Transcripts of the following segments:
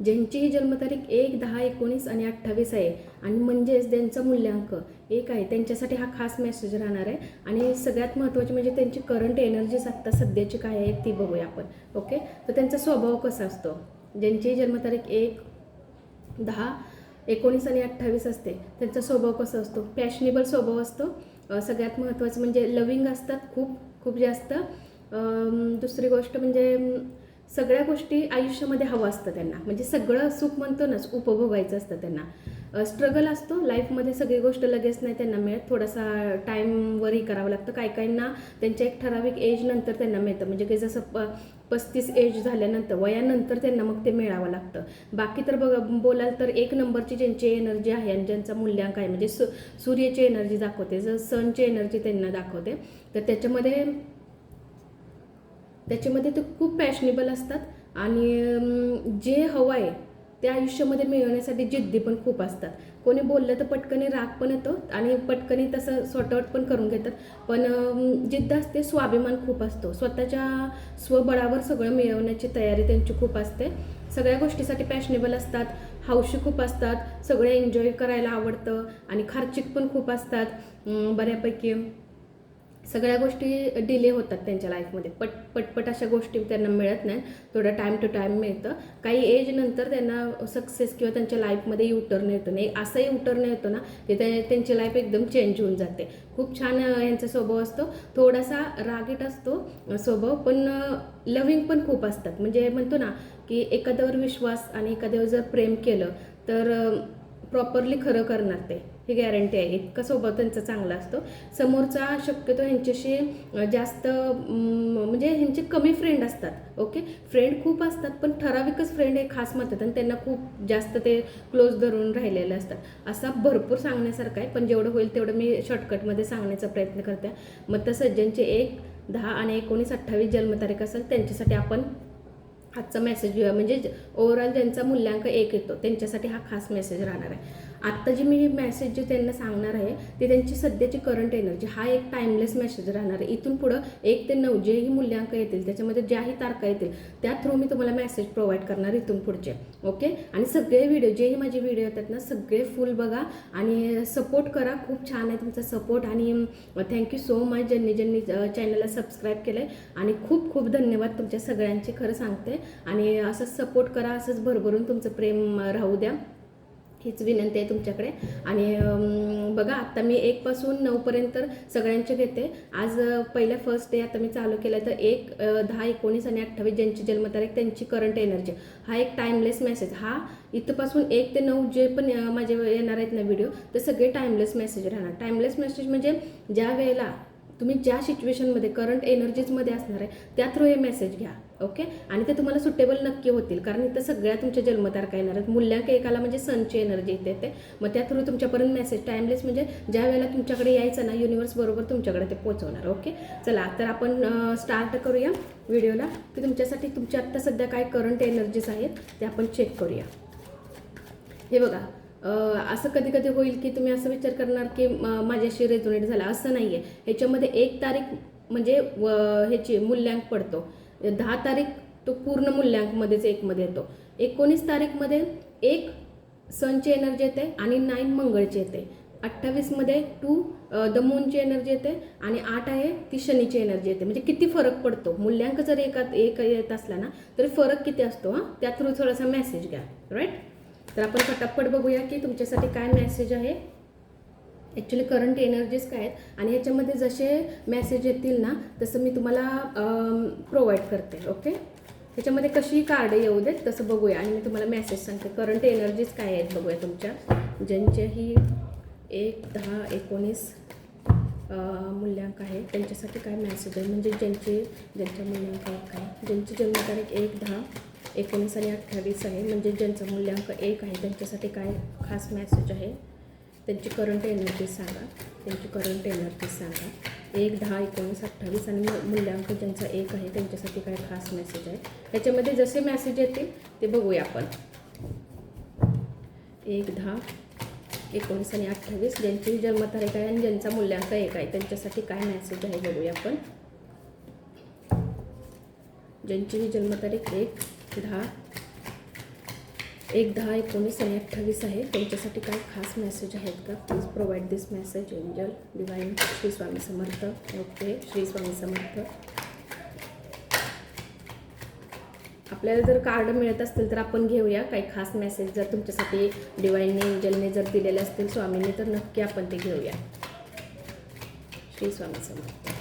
ज्यांची ही जन्मतारीख एक दहा एकोणीस आणि अठ्ठावीस आहे. आणि म्हणजेच ज्यांचा मूल्यांक एक आहे. त्यांच्यासाठी हा खास मेसेज राहणार आहे. आणि सगळ्यात महत्त्वाची म्हणजे त्यांची करंट एनर्जीज आत्ता सध्याची काय आहे ती बघूया आपण. ओके तर त्यांचा स्वभाव कसा असतो? ज्यांची जन्मतारीख एक दहा एकोणीस आणि अठ्ठावीस असते त्यांचा स्वभाव कसा असतो? फॅशनेबल स्वभाव असतो. सगळ्यात महत्त्वाचं म्हणजे लविंग असतात खूप खूप जास्त. दुसरी गोष्ट म्हणजे सगळ्या गोष्टी आयुष्यामध्ये हवं असतं त्यांना. म्हणजे सगळं सुख म्हणतो ना उपभोगायचं असतं त्यांना. स्ट्रगल असतो लाईफमध्ये सगळी गोष्ट लगेच नाही त्यांना मिळत. थोडासा टाईमवरही करावं लागतं. काही काहींना त्यांच्या एक ठराविक एज नंतर त्यांना मिळतं. म्हणजे की जसं प पस्तीस एज झाल्यानंतर वयानंतर त्यांना मग ते मिळावं लागतं. बाकी तर बघा बोलाल तर एक नंबरची ज्यांची एनर्जी आहे आणि ज्यांचा मूल्यांक आहे म्हणजे सु सूर्याची एनर्जी दाखवते. जर सनची एनर्जी त्यांना दाखवते. तर त्याच्यामध्ये त्याच्यामध्ये ते खूप पॅशनेबल असतात आणि जे हवं आहे ते आयुष्यामध्ये मिळवण्यासाठी जिद्दी पण खूप असतात. कोणी बोललं तर पटकने राग पण येतो आणि पटकने तसं सॉर्टआउट पण करून घेतात. पण जिद्द असते स्वाभिमान खूप असतो. स्वतःच्या स्वबळावर सगळं मिळवण्याची तयारी त्यांची खूप असते. सगळ्या गोष्टीसाठी पॅशनेबल असतात. हौशी खूप असतात. सगळे एन्जॉय करायला आवडतं आणि खर्चिक पण खूप असतात. बऱ्यापैकी. सगळ्या गोष्टी डिले होतात त्यांच्या लाईफमध्ये पट पटपट अशा गोष्टी त्यांना मिळत नाही. थोडं टाईम टू टाईम मिळतं. काही एज नंतर त्यांना सक्सेस किंवा त्यांच्या लाईफमध्ये युटर्न येतो नाही. असंही युटर्न येतो ना की ते त्यांची लाईफ एकदम चेंज होऊन जाते. खूप छान यांचा स्वभाव असतो. थोडासा रागीट असतो स्वभाव पण लविंग पण खूप असतात. म्हणजे म्हणतो ना की एखाद्यावर विश्वास आणि एखाद्यावर जर प्रेम केलं तर प्रॉपरली खरं करणार ते. ही गॅरंटी आहे. इतका स्वभाव त्यांचा चांगला असतो. समोरचा शक्यतो ह्यांच्याशी जास्त म्हणजे ह्यांचे कमी फ्रेंड असतात ओके फ्रेंड खूप असतात पण ठराविकच फ्रेंड हे खास म्हणतात आणि त्यांना खूप जास्त ते क्लोज धरून राहिलेले असतात. असा भरपूर सांगण्यासारखं आहे पण जेवढं होईल तेवढं मी शॉर्टकटमध्ये सांगण्याचा प्रयत्न करते. मग तर सज्जनचे एक दहा आणि एकोणीस अठ्ठावीस जन्मतारीख असेल त्यांच्यासाठी आपण आजचा मेसेज घेऊया म्हणजे ओव्हरऑल ज्यांचा मूल्यांक एक येतो त्यांच्यासाठी हा खास मेसेज राहणार आहे. आत्ता जी मी मेसेज जे त्यांना सांगणार आहे ते त्यांची सध्याची करंट एनर्जी हा एक टाइमलेस मेसेज राहणार. आहे इथून पुढं एक ते नऊ जेही मूल्यांक येतील त्याच्यामध्ये ज्याही तारखा येतील त्या थ्रू मी तुम्हाला मेसेज प्रोव्हाइड करणार इथून पुढचे. ओके आणि सगळे व्हिडिओ जेही माझे व्हिडिओ येतात ना सगळे फुल बघा आणि सपोर्ट करा. खूप छान आहे तुमचा सपोर्ट आणि थँक्यू सो मच ज्यांनी ज्यांनी चॅनलला सबस्क्राईब केलं आहे आणि खूप खूप धन्यवाद तुमच्या सगळ्यांचे खरं सांगते. आणि असंच सपोर्ट करा असंच भरभरून तुमचं प्रेम राहू द्या. हीच विनंती आहे तुमच्याकडे. आणि बघा आत्ता मी एकपासून नऊपर्यंत सगळ्यांचे घेते. आज पहिल्या फर्स्ट डे आता मी चालू केलं तर एक दहा एकोणीस आणि अठ्ठावीस ज्यांची जन्मतारीख त्यांची करंट एनर्जी हा एक टाइमलेस मेसेज हा इथंपासून एक ते नऊ जे पण माझे येणार आहेत ना व्हिडिओ ते सगळे टाइमलेस मेसेज राहणार. टाइमलेस मेसेज म्हणजे ज्या वेळेला तुम्ही ज्या सिच्युएशनमध्ये करंट एनर्जीजमध्ये असणार आहे त्या थ्रू हे मेसेज घ्या. ओके? आणि ते तुम्हाला सुटेबल नक्की होतील. कारण इथं सगळ्या तुमच्या जन्मतारखा येणार आहेत. मूल्यांक एकाला म्हणजे सनची एनर्जी येते मग त्या थ्रू तुमच्यापर्यंत मेसेज टाइमलेस म्हणजे ज्या वेळेला तुमच्याकडे यायचं ना युनिवर्स बरोबर तुमच्याकडे ते पोहोचवणार. ओके? चला तर आपण स्टार्ट करूया व्हिडिओला. की तुमच्यासाठी तुमच्या आत्ता सध्या काय करंट एनर्जीज आहेत ते आपण चेक करूया. हे बघा असं कधी कधी होईल की तुम्ही असं विचार करणार की माझ्याशी रेझोनेट झाला. असं नाही आहे ह्याच्यामध्ये एक तारीख म्हणजे व- ह्याची मूल्यांक पडतो. म्हणजे दहा तारीख तो पूर्ण मूल्यांकमध्येच एकमध्ये येतो. एकोणीस तारीखमध्ये एक सनची एनर्जी येते आणि नाईन मंगळची येते. अठ्ठावीसमध्ये टू द मूनची एनर्जी येते आणि आठ आहे ती शनीची एनर्जी येते. म्हणजे किती फरक पडतो? मूल्यांक जर एकात एक येत असला ना तरी फरक किती असतो हां? त्या थ्रू थोडासा मेसेज घ्या. राईट तर आपण फटाफट बघूया की तुमच्यासाठी काय मेसेज आहे. ॲक्च्युली करंट एनर्जीज काय आहेत? आणि ह्याच्यामध्ये जसे मेसेज येतील ना तसं मी तुम्हाला प्रोव्हाइड करते ओके त्याच्यामध्ये कशी कार्ड येऊ देत तसं बघूया. आणि मी तुम्हाला मेसेज सांगते. करंट एनर्जीज काय आहेत बघूया तुमच्या. ज्यांच्याही एक दहा एकोणीस मूल्यांक आहे त्यांच्यासाठी काय मेसेज आहे? म्हणजे ज्यांचे ज्यांच्या मूल्यांक काय ज्यांची जन्मतारीख एक दहा एकोणीस आणि अठ्ठावीस आहे. म्हणजे ज्यांचं मूल्यांक एक आहे त्यांच्यासाठी काय खास मेसेज आहे? त्यांची करंट एनर्जी सांगा. त्यांची करंट एनर्जी सांगा. एक दहा एकोणीस अठ्ठावीस आणि मू- मूल्यांक ज्यांचा एक आहे त्यांच्यासाठी काय खास मेसेज आहे. त्याच्यामध्ये जसे मेसेज येतील ते बघूया आपण. एक दहा एकोणीस आणि अठ्ठावीस ज्यांची जन्मतारीख आहे आणि ज्यांचा मूल्यांक एक आहे त्यांच्यासाठी काय मेसेज आहे बघूया आपण. ज्यांची जन्मतारीख एक दहा एक दहा एकोणीस आणि अठ्ठावीस आहे. त्यांच्यासाठी काय खास मेसेज आहेत का? Please provide this message angel divine Shri Swami Samarth okay Shri Swami Samarth आपल्याला जर कार्ड मिळत असतील तर आपण घेऊया. काही खास मेसेज जर तुमच्यासाठी डिवाईनने एंजलने जर दिलेले असतील स्वामींनी तर नक्की आपण ते घेऊया. श्री स्वामी समर्थ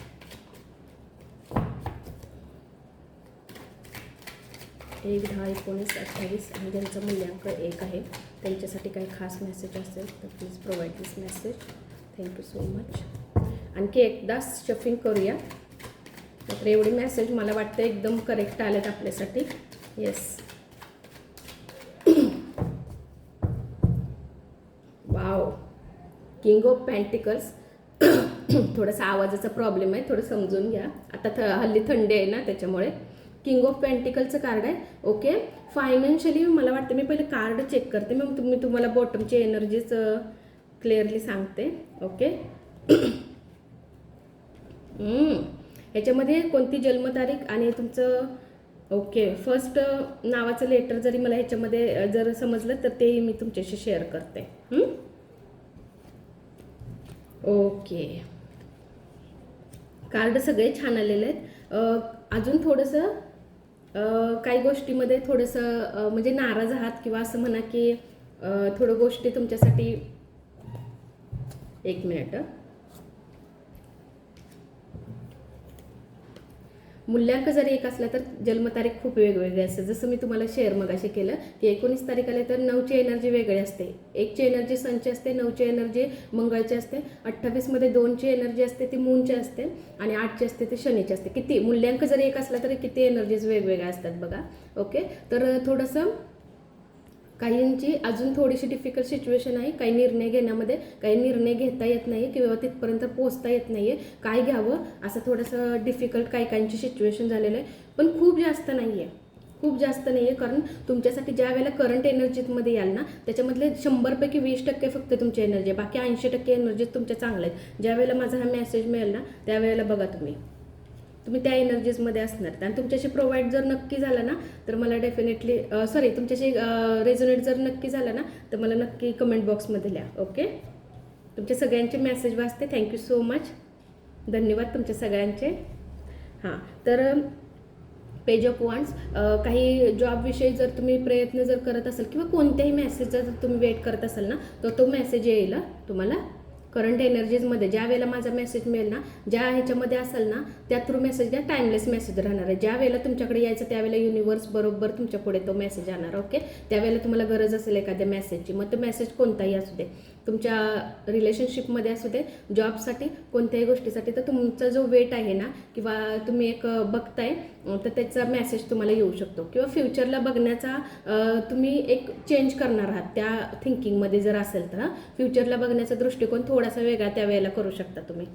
एक दहा एकोणीस अठ्ठावीस आणि ज्यांचं मूल्यांक एक आहे त्यांच्यासाठी काही खास मेसेज असेल तर please provide this message thank you so much आणखी एकदा शफिंग करूया. तर एवढे मेसेज मला वाटतं एकदम करेक्ट आलेत आपल्यासाठी. Yes wow king of pentacles थोडासा आवाजाचा प्रॉब्लेम आहे थोडं समजून घ्या. आता थ हल्ली थंडी आहे ना त्याच्यामुळे. किंग ऑफ पेंटिकलचं कार्ड आहे. ओके फायनान्शियली मला वाटतं मी पहिले कार्ड चेक करते. मग तुम्ही तुम्हाला बॉटमची एनर्जीच क्लिअरली सांगते. ओके ह्याच्यामध्ये कोणती जन्मतारीख आणि तुमचं ओके फर्स्ट नावाचं लेटर जरी मला ह्याच्यामध्ये जर समजलं तर तेही मी तुमच्याशी शेअर करते. ओके कार्ड सगळे छान आलेले आहेत. अजून थोडंसं काही गोष्टीमध्ये थोडंसं म्हणजे नाराज आहात किंवा असं म्हणा की थोडं गोष्टी तुमच्यासाठी एक मिनिट. मूल्यांक जरी एक असला तर जन्मतारीख खूप वेगवेगळी असते. जसं मी तुम्हाला शेअर मगाशी केलं की एकोणीस तारीख आले तर नऊची एनर्जी वेगळी असते. एकची एनर्जी सनची असते नऊची एनर्जी मंगळची असते अठ्ठावीसमध्ये दोनची एनर्जी असते ती मूनची असते आणि आठची असते ती शनीची असते. किती? मूल्यांक जरी एक असला तरी किती एनर्जीज वेगवेगळ्या असतात बघा. ओके तर थोडंसं काहींची अजून थोडीशी डिफिकल्ट सिच्युएशन आहे. काही निर्णय घेण्यामध्ये काही निर्णय घेता येत नाही किंवा तिथपर्यंत पोहोचता येत नाही आहे काय घ्यावं? असं थोडंसं डिफिकल्ट काही काहींची सिच्युएशन झालेलं आहे. पण खूप जास्त नाही आहे खूप जास्त नाही आहे कारण तुमच्यासाठी ज्या वेळेला करंट एनर्जीमध्ये याल ना त्याच्यामधले शंभरपैकी वीस टक्के फक्त तुमची एनर्जी आहे. बाकी ऐंशी टक्के एनर्जी तुमच्या चांगल्या आहेत. ज्या वेळेला माझा हा मेसेज मिळेल ना त्यावेळेला बघा तुम्ही. तुम्ही त्या एनर्जीजमध्ये असणार. आणि तुमच्याशी प्रोव्हाइड जर नक्की झाला ना तर मला डेफिनेटली सॉरी तुमच्याशी रेझोनेट जर नक्की झाला ना तर मला नक्की कमेंट बॉक्समध्ये लिहा ओके तुमच्या सगळ्यांचे मेसेज वाचते. थँक्यू सो मच धन्यवाद तुमच्या सगळ्यांचे. हां तर पेज ऑफ वॉन्ट्स काही जॉबविषयी जर तुम्ही प्रयत्न जर करत असाल किंवा कोणत्याही मेसेजचा जर तुम्ही वेट करत असाल ना तर तो मेसेज येईल तुम्हाला. करंट एनर्जीजमध्ये ज्या वेळेला माझा मेसेज मिळेल ना ज्या ह्याच्यामध्ये असेल ना त्या थ्रू मेसेज द्या टाइमलेस मेसेज राहणार आहे. ज्या वेळेला तुमच्याकडे यायचं त्यावेळेला युनिवर्स बरोबर तुमच्यापुढे तो मेसेज आणणार ओके त्यावेळेला तुम्हाला गरज असेल एखाद्या मेसेजची मग तो मेसेज कोणताही असू दे. तुमच्या रिलेशनशिपमध्ये असू दे जॉबसाठी कोणत्याही गोष्टीसाठी तर तुमचा जो वेट आहे ना किंवा तुम्ही एक बघताय तर त्याचा मेसेज तुम्हाला येऊ शकतो. किंवा फ्युचरला बघण्याचा तुम्ही एक चेंज करणार आहात. त्या थिंकिंगमध्ये जर असेल तर फ्युचरला बघण्याचा दृष्टिकोन थोडासा वेगळा त्यावेळेला करू शकता तुम्ही.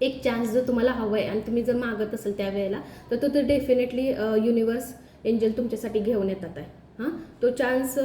एक चान्स जर तुम्हाला हवं आहे आणि तुम्ही जर मागत असेल त्यावेळेला तर तो तर डेफिनेटली युनिवर्स एंजल तुमच्यासाठी घेऊन येतात आहे. हां? तो चान्स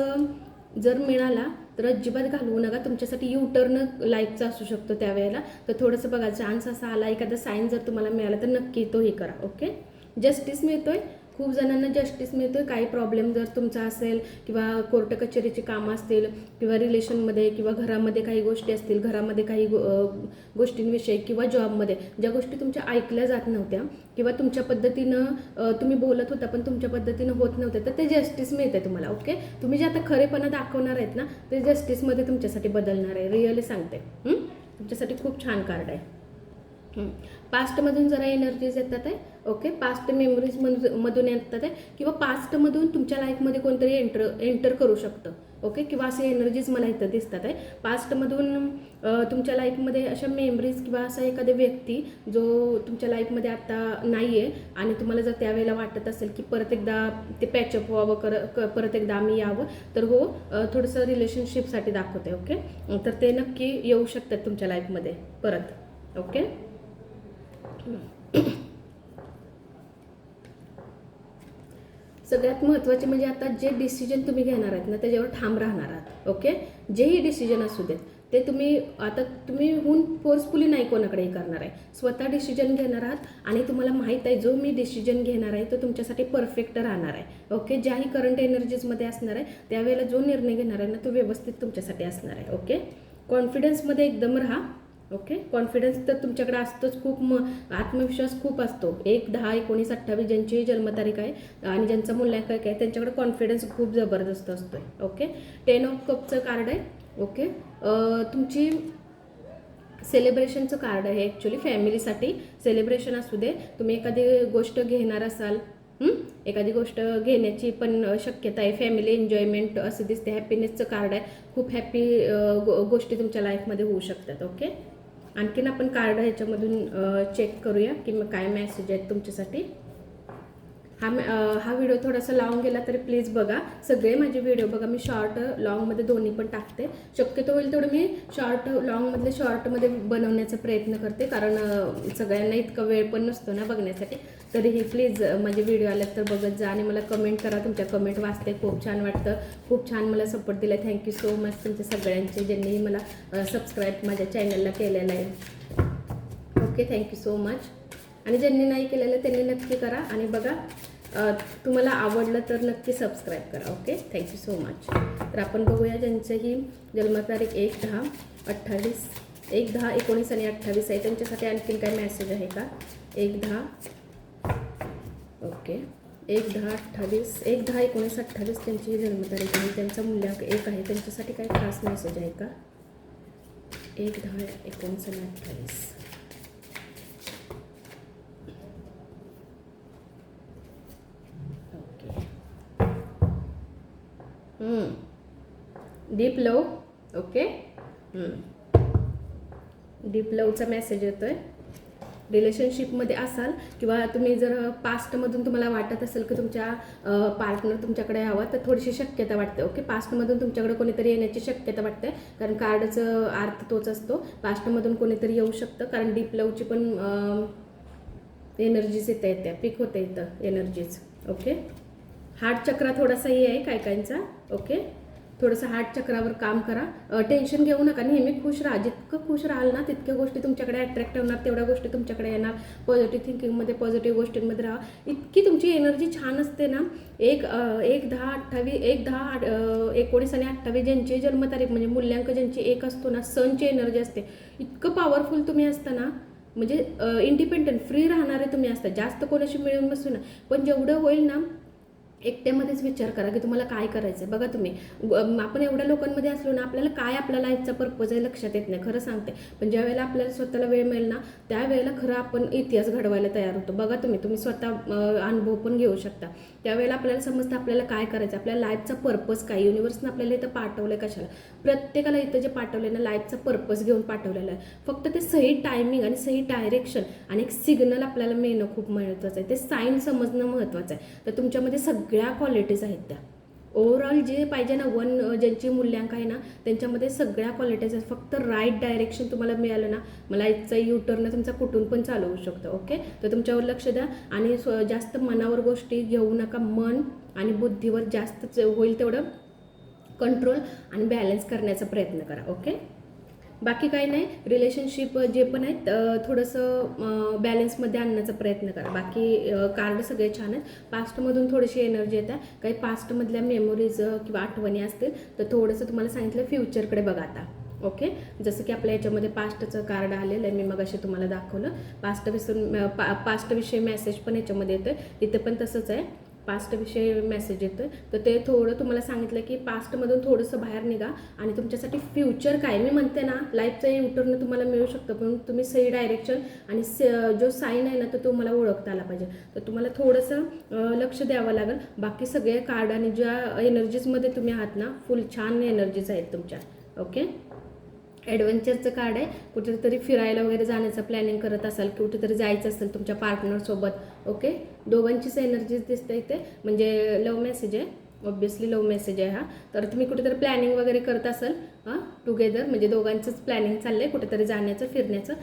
जर मिळाला तर अजिबात घालवू नका. तुमच्यासाठी यू टर्न लाईफचा असू शकतो त्यावेळेला तर थोडंसं बघा चान्स असा आला एखादा साईन जर तुम्हाला मिळाला तर नक्की तो हे करा ओके जस्टिस मिळतोय. खूप जणांना जस्टिस मिळतो काही प्रॉब्लेम जर तुमचा असेल किंवा कोर्ट कचेरीची कामं असतील किंवा रिलेशनमध्ये किंवा घरामध्ये काही गोष्टी असतील घरामध्ये काही गोष्टींविषयी किंवा जॉबमध्ये ज्या गोष्टी तुमच्या ऐकल्या जात नव्हत्या किंवा तुमच्या पद्धतीनं तुम्ही बोलत होता पण तुमच्या पद्धतीनं होत नव्हते तर ते जस्टिस मिळते तुम्हाला ओके तुम्ही जे आता खरेपणा दाखवणार आहेत ना ते जस्टिसमध्ये तुमच्यासाठी बदलणार आहे. रिअली सांगते. तुमच्यासाठी खूप छान कार्ड आहे. पास्टमधून जरा एनर्जीज येतात आहे. ओके पास्ट मेमरीज मधून येतात आहे. किंवा पास्टमधून तुमच्या लाईफमध्ये कोणतरी एंटर एंटर करू शकतं. ओके किंवा असे एनर्जीज मला इथं दिसतात आहे. पास्टमधून तुमच्या लाईफमध्ये अशा मेमरीज किंवा असा एखादा व्यक्ती जो तुमच्या लाईफमध्ये आता नाही आहे आणि तुम्हाला जर त्यावेळेला वाटत असेल की परत एकदा ते पॅचअप व्हावं कर परत एकदा आम्ही यावं तर हो थोडंसं रिलेशनशिपसाठी दाखवते ओके तर ते नक्की येऊ शकतात तुमच्या लाईफमध्ये परत ओके सगळ्यात महत्त्वाचे म्हणजे आता जे डिसिजन तुम्ही घेणार आहेत ना त्याच्यावर ठाम राहणार आहात ओके जेही डिसिजन असू देत ते तुम्ही आता तुम्ही होऊन फोर्सफुली नाही कोणाकडेही करणार आहे. स्वतः डिसिजन घेणार आहात आणि तुम्हाला माहीत आहे जो मी डिसिजन घेणार आहे तो तुमच्यासाठी परफेक्ट राहणार आहे ओके ज्याही करंट एनर्जीजमध्ये असणार आहे त्यावेळेला जो निर्णय घेणार आहे ना तो व्यवस्थित तुमच्यासाठी असणार आहे ओके कॉन्फिडन्समध्ये एकदम राहा. ओके कॉन्फिडन्स तर तुमच्याकडे असतोच. खूप म आत्मविश्वास खूप असतो. एक दहा एकोणीस अठ्ठावीस ज्यांची जन्मतारीख आहे आणि ज्यांचं मूल्यांकन आहे त्यांच्याकडे कॉन्फिडन्स खूप जबरदस्त असतो आहे ओके टेन ऑफ कपचं कार्ड आहे. ओके तुमची सेलिब्रेशनचं कार्ड आहे ॲक्च्युली फॅमिलीसाठी सेलिब्रेशन असू दे. तुम्ही एखादी गोष्ट घेणार असाल एखादी गोष्ट घेण्याची पण शक्यता आहे. फॅमिली एन्जॉयमेंट असं दिसते हॅपीनेसचं कार्ड आहे. खूप हॅपी गोष्टी तुमच्या लाईफमध्ये होऊ शकतात. ओके आणखीन आपण कार्ड ह्याच्यामधून चेक करूया की मग काय मॅसेज आहेत तुमच्यासाठी. हा हा व्हिडिओ थोडासा लाँग गेला तरी प्लीज बघा. सगळे माझे व्हिडिओ बघा मी शॉर्ट लॉंगमध्ये दोन्ही पण टाकते. शक्यतो होईल तेवढं मी शॉर्ट लॉंगमधले शॉर्टमध्ये बनवण्याचा प्रयत्न करते. कारण सगळ्यांना इतका वेळ पण नसतो ना बघण्यासाठी. तरीही प्लीज माझे व्हिडिओ आल्यात तर बघत जा आणि मला कमेंट करा. तुमच्या कमेंट वाचते. खूप छान वाटतं. खूप छान मला सपोर्ट दिला थँक्यू सो मच तुमच्या सगळ्यांचे ज्यांनी मला सबस्क्राईब माझ्या चॅनलला केलेलं आहे. ओके थँक्यू सो मच आणि ज्यांनी नाही केलेलं त्यांनी नक्की करा आणि बघा तुम्हाला आवडलं तर नक्की सबस्क्राईब करा. ओके थँक्यू सो मच तर आपण बघूया ज्यांचंही जन्मतारीख एक दहा अठ्ठावीस एक दहा एकोणीस आणि अठ्ठावीस आहे. त्यांच्यासाठी आणखीन काय मॅसेज आहे का? एक दहा ओके. एक दहा अठ्ठावीस एक दहा एकोणीस अठ्ठावीस त्यांची जन्मतारीख आहे त्यांचा मूल्यांक एक आहे. त्यांच्यासाठी काय खास मेसेज आहे का? एक दहा एकोणीस आणि अठ्ठावीस. Okay. Deep love okay. Deep लवचा message येतो आहे रिलेशनशिपमध्ये असाल किंवा तुम्ही जर पास्टमधून तुम्हाला वाटत असेल की तुमच्या पार्टनर तुमच्याकडे यावा तर थोडीशी शक्यता वाटते ओके पास्टमधून तुमच्याकडे कोणीतरी येण्याची शक्यता वाटते कारण कार्डचं अर्थ तोच असतो. पास्टमधून कोणीतरी येऊ शकतं कारण डीप लवची पण एनर्जीज येता येत्या पिक होते इथं एनर्जीज ओके हार्ट चक्रा थोडासाही आहे काय काहींचा ओके थोडंसं हार्ट चक्रावर काम करा. टेन्शन घेऊ नका. नेहमी खुश राहा. जितकं खुश राहाल ना तितक्या गोष्टी तुमच्याकडे अट्रॅक्ट होणार तेवढ्या गोष्टी तुमच्याकडे येणार. पॉझिटिव्ह थिंकिंगमध्ये पॉझिटिव्ह गोष्टींमध्ये राहा. इतकी तुमची एनर्जी छान असते ना. एक एक दहा अठ्ठावीस एक दहा आठ- एकोणीस आणि अठ्ठावीस ज्यांची जन्मतारीख म्हणजे मूल्यांक ज्यांची एक असतो ना सणची एनर्जी असते. इतकं पॉवरफुल तुम्ही असता ना म्हणजे इंडिपेंडंट फ्री राहणारे तुम्ही असता. जास्त कोणाशी मिळून बसू ना पण जेवढं होईल ना एकट्यामध्येच विचार करा की तुम्हाला काय करायचं आहे बघा तुम्ही आपण एवढ्या लोकांमध्ये असलो ना आपल्याला काय आपल्या लाईफचा पर्पज आहे लक्षात येत नाही खरं सांगते. पण ज्या वेळेला आपल्याला स्वतःला वेळ मिळेल ना त्यावेळेला खरं आपण इतिहास घडवायला तयार होतो. बघा तुम्ही तुम्ही स्वतः अनुभव पण घेऊ शकता. त्यावेळेला आपल्याला समजतं आपल्याला काय करायचं आपल्या लाईफचा पर्पज काय? युनिव्हर्सनं आपल्याला इथं पाठवलं आहे कशाला? प्रत्येकाला इथं जे पाठवलं ना लाईफचा पर्पज घेऊन पाठवलेलं आहे. फक्त ते सही टायमिंग आणि सही डायरेक्शन आणि एक सिग्नल आपल्याला मिळणं खूप महत्त्वाचं आहे. ते साईन समजणं महत्त्वाचं आहे. तर तुमच्यामध्ये सगळ्या क्वालिटीज आहेत त्या. ओव्हरऑल जे पाहिजे ना वन ज्यांची मूल्यांक आहे ना त्यांच्यामध्ये सगळ्या क्वालिटीज आहेत. फक्त राईट डायरेक्शन तुम्हाला मिळालं ना मला इथचं युटर्न तुमचा कुठून पण चालू होऊ शकतं ओके तर तुमच्यावर लक्ष द्या आणि स्व- जास्त मनावर गोष्टी घेऊ नका. मन आणि बुद्धीवर जास्त होईल तेवढं कंट्रोल आणि बॅलन्स करण्याचा प्रयत्न करा ओके बाकी काही नाही. रिलेशनशिप जे पण आहेत थोडंसं बॅलन्समध्ये आणण्याचा प्रयत्न करा. बाकी कार्ड सगळे छान आहेत. पास्टमधून थोडीशी एनर्जी येत. आहे काही पास्टमधल्या मेमोरीज किंवा आठवणी असतील तर थोडंसं तुम्हाला सांगितलं फ्युचरकडे बघा आता. ओके जसं की आपल्या याच्यामध्ये पास्टचं कार्ड आलेलं आहे मी मग असे तुम्हाला दाखवलं. पास्ट विसरून पा पास्टविषयी मेसेज पण याच्यामध्ये येतो आहे तिथे पण तसंच आहे. पास्टविषयी मेसेज येतो आहे तर ते थोडं तुम्हाला सांगितलं की पास्टमधून थोडंसं बाहेर निघा आणि तुमच्यासाठी फ्युचर काय? मी म्हणते ना लाईफचं युटर्न तुम्हाला मिळू शकतं पण तुम्ही सही डायरेक्शन आणि स- जो साईन आहे ना तो तुम्हाला ओळखता आला पाहिजे. तर तुम्हाला थोडंसं लक्ष द्यावं लागेल. बाकी सगळे कार्ड आणि ज्या एनर्जीजमध्ये तुम्ही आहात ना फुल छान एनर्जीज आहेत तुमच्या. ओके ॲडव्हेंचरचं कार्ड आहे. कुठेतरी फिरायला वगैरे जाण्याचं प्लॅनिंग करत असाल कुठेतरी जायचं असेल तुमच्या पार्टनरसोबत ओके दोघांचीच एनर्जीज दिसते इथे. म्हणजे लव्ह मेसेज आहे. ऑब्विसली लव्ह मेसेज आहे हा. तर तुम्ही कुठेतरी प्लॅनिंग वगैरे करत असाल हां टुगेदर म्हणजे दोघांचंच प्लॅनिंग चाललं आहे कुठेतरी जाण्याचं फिरण्याचं.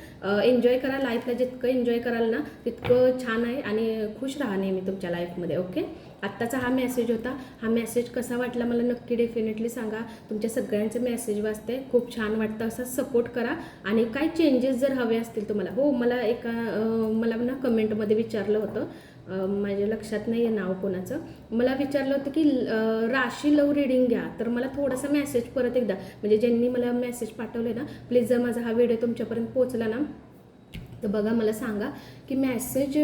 एन्जॉय करा लाईफला जितकं एन्जॉय कराल ना तितकं छान आहे आणि खुश राहा नेहमी तुमच्या लाईफमध्ये ओके आत्ताचा हा मेसेज होता. हा मेसेज कसा वाटला मला नक्की डेफिनेटली सांगा. तुमच्या सगळ्यांचे मेसेज वाचते. खूप छान वाटतं. असा सपोर्ट करा. आणि काय चेंजेस जर हवे असतील तुम्हाला हो मला एका मला ना कमेंटमध्ये विचारलं होतं. माझ्या लक्षात नाही आहे नाव कोणाचं. मला विचारलं होतं की राशी लव रिडिंग घ्या. तर मला थोडासा मेसेज परत एकदा म्हणजे ज्यांनी मला मेसेज पाठवले ना प्लीज जर माझा हा व्हिडिओ तुमच्यापर्यंत पोचला ना तर बघा मला सांगा की message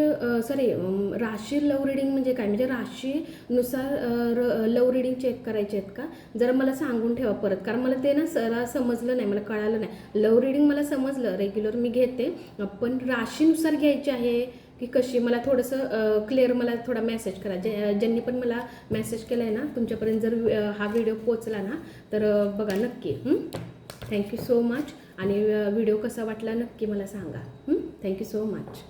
sorry rashi love reading म्हणजे काय? म्हणजे राशीनुसार लव रिडिंग चेक करायचे आहेत का? जरा मला सांगून ठेवा परत. कारण मला ते ना सरा समजलं नाही मला कळालं नाही. लव रिडिंग मला समजलं. रेग्युलर मी घेते. पण राशीनुसार घ्यायची आहे? की कशी मला थोडंसं क्लिअर मला थोडा मेसेज करा. जे ज्यांनी पण मला मेसेज केला आहे ना तुमच्यापर्यंत जर हा व्हिडिओ पोचला ना तर बघा नक्की. थँक्यू सो मच आणि व्हिडिओ कसा वाटला नक्की मला सांगा. Thank you so much